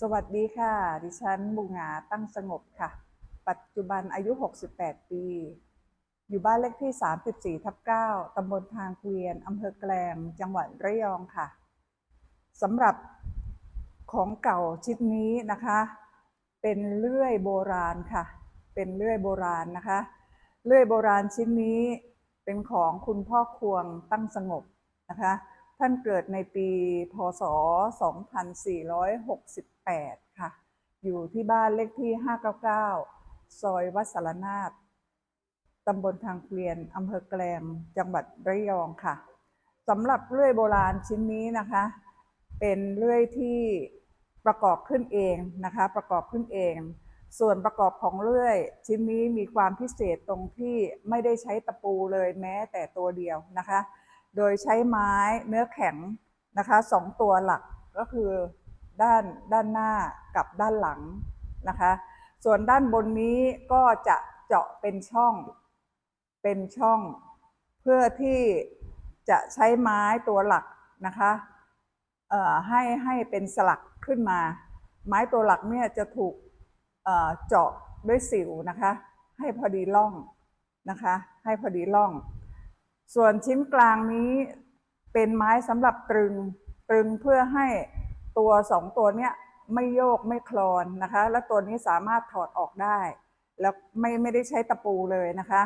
สวัสดีค่ะ ดิฉันบุงาตั้งสงบค่ะ ปัจจุบันอายุ 68 ปี อยู่บ้านเลขที่ 34 ทับ 9 ตำบลทางเกวียน อำเภอแกลง จังหวัดระยองค่ะ สำหรับของเก่าชิ้นนี้นะคะ เป็นเลื่อยโบราณค่ะ เป็นเลื่อยโบราณนะคะ เลื่อยโบราณชิ้นนี้เป็นของคุณพ่อควงตั้งสงบนะคะ ท่านเกิดในปีพศ 2468 ค่ะ อยู่ที่บ้านเลขที่ 599 ซอยวัดสารนาถตำบลทางเกวียนอำเภอแกลงจังหวัดระยองค่ะสำหรับเลื่อยโบราณชิ้นนี้นะคะ เป็นเลื่อยที่ประกอบขึ้นเองนะคะ ประกอบขึ้นเอง ส่วนประกอบของเลื่อยชิ้นนี้มีความพิเศษตรงที่ไม่ได้ใช้ตะปูเลยแม้แต่ตัวเดียวนะคะ โดยใช้ไม้เนื้อแข็งนะคะสองตัวหลักก็คือด้านด้านหน้ากับด้านหลังนะคะ ส่วนด้านบนนี้ก็จะเจาะเป็นช่องเป็นช่อง เพื่อที่จะใช้ไม้ตัวหลักนะคะเอ่อให้ให้เป็นสลักขึ้นมา ไม้ตัวหลักเนี่ยจะถูกเอ่อเจาะด้วยสิวนะคะ ให้พอดีร่องนะคะ ให้พอดีร่อง ส่วนชิ้นกลางนี้เป็นไม้สำหรับตรึง ตรึงเพื่อให้ตัวสองตัวเนี้ยไม่โยกไม่คลอนนะคะ และตัวนี้สามารถถอดออกได้ แล้วไม่ไม่ได้ใช้ตะปูเลยนะคะ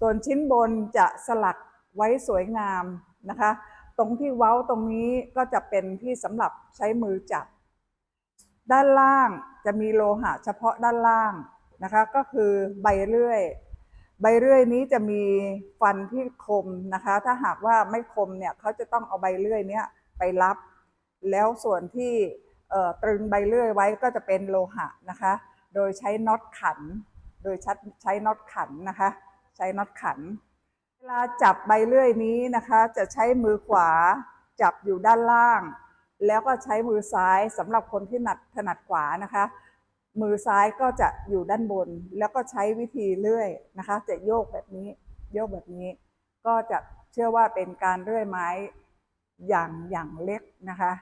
ส่วนชิ้นบนจะสลักไว้สวยงามนะคะ ตรงที่เว้าตรงนี้ก็จะเป็นที่สำหรับใช้มือจับ ด้านล่างจะมีโลหะเฉพาะด้านล่างนะคะ ก็คือใบเลื่อย ใบเลื่อยนี้จะมีฟันที่คมนะคะ ถ้าหากว่าไม่คมเนี่ยเขาจะต้องเอาใบเลื่อยเนี้ยไปรับ แล้วส่วนที่ตรึงใบเลื่อยไว้ก็จะเป็นโลหะนะคะ โดยใช้น็อตขัน โดยชัดใช้น็อตขันนะคะ ใช้น็อตขัน เวลาจับใบเลื่อยนี้นะคะ จะใช้มือขวาจับอยู่ด้านล่าง แล้วก็ใช้มือซ้ายสำหรับคนที่ถนัดถนัดขวานะคะ มือซ้ายก็จะอยู่ด้านบน แล้วก็ใช้วิธีเลื่อยนะคะ จะโยกแบบนี้ โยกแบบนี้ ก็จะเชื่อว่าเป็นการเลื่อยไม้อย่างอย่างเล็กนะคะ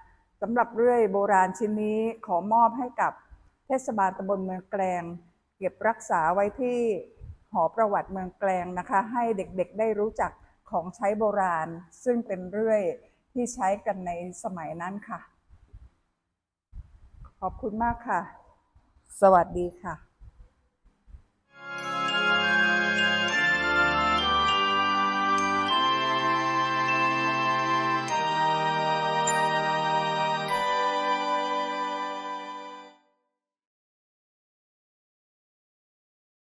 สำหรับเลื่อยโบราณชิ้นนี้ขอมอบให้กับเทศบาลตำบลเมืองแกลง เก็บรักษาไว้ที่หอประวัติเมืองแกลงนะคะ ให้เด็กๆได้รู้จักของใช้โบราณ ซึ่งเป็นเรื่อยที่ใช้กันในสมัยนั้นค่ะ ขอบคุณมากค่ะ สวัสดีค่ะ